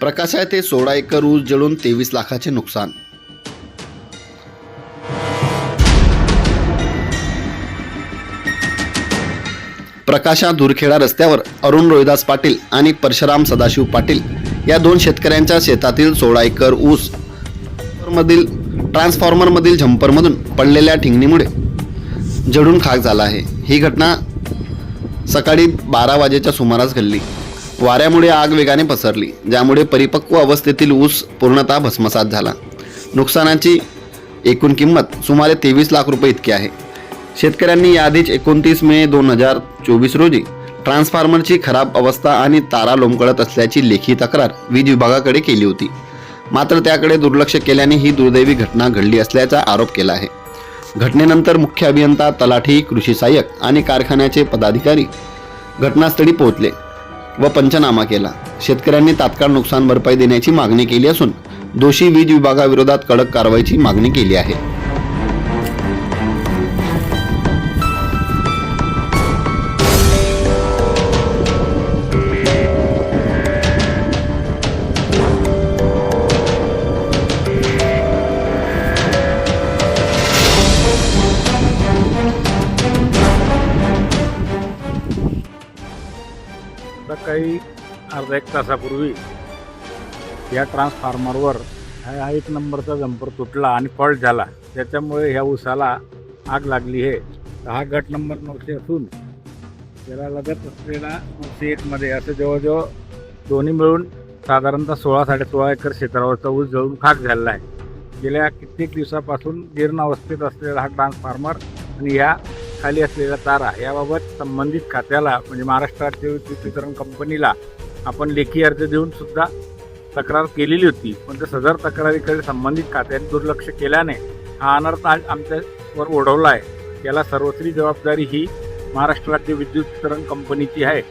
प्रकाश आहे ते सोळा एकर ऊस जळून तेवीस लाखाचे नुकसान. प्रकाशा दूरखेडा रस्त्यावर अरुण रोहिदास पाटील आणि परशुराम सदाशिव पाटील या दोन शेतकऱ्यांच्या शेतातील सोळा एकर ऊस मधील ट्रान्सफॉर्मरमधील झंपरमधून पडलेल्या ठिंगणीमुळे जडून खाक झाला आहे. ही घटना सकाळी बारा वाजेच्या सुमारास घडली. वाऱ्यामुळे आग वेगाने पसरली ज्यामुळे परिपक्व अवस्थेतील ऊस पूर्णतः भस्मसात झाला. नुकसानाची एकूण किंमत सुमारे तेवीस लाख रुपये इतकी आहे. शेतकऱ्यांनी याआधीच एकोणतीस मे दोन हजार चोवीस रोजी ट्रान्सफॉर्मरची खराब अवस्था आणि तारा लोंबकळत असल्याची लेखी तक्रार वीज विभागाकडे केली होती. मात्र त्याकडे दुर्लक्ष केल्याने ही दुर्दैवी घटना घडली असल्याचा आरोप केला आहे. घटनेनंतर मुख्य अभियंता तलाठी कृषी सहाय्यक आणि कारखान्याचे पदाधिकारी घटनास्थळी पोहोचले. व पंचनामा केला. शेतकऱ्यांनी तात्काळ नुकसान भरपाई देण्याची मागणी केली असून दोषी वीज विभागाविरोधात कडक कारवाईची मागणी केली आहे. काही अर्धा एक तासापूर्वी या ट्रान्सफॉर्मरवर हा हा एक नंबरचा जंपर तुटला आणि फॉल्ट झाला. त्याच्यामुळे ह्या उसाला आग लागली आहे. तर हा गट नंबर नऊशे असून त्याला लगत असलेला नऊशे एकमध्ये असं जवळजवळ दोन्ही मिळून साधारणतः सोळा साडेसोळा एकर क्षेत्रावरचा ऊस जळून खाक झालेला आहे. गेल्या कित्येक दिवसापासून जीर्ण अवस्थेत असलेला हा ट्रान्सफॉर्मर आणि ह्या खाली असलेला तारा याबाबत संबंधित खात्याला म्हणजे महाराष्ट्र राज्य विद्युत वितरण कंपनीला आपण लेखी अर्ज देऊन सुद्धा तक्रार केलेली होती. पण त्या सदर तक्रारीकडे संबंधित खात्याने दुर्लक्ष केल्याने हा अनर्थ आज आमच्यावर ओढवला आहे. याला सर्वस्वी जबाबदारी ही महाराष्ट्र राज्य विद्युत वितरण कंपनीची आहे.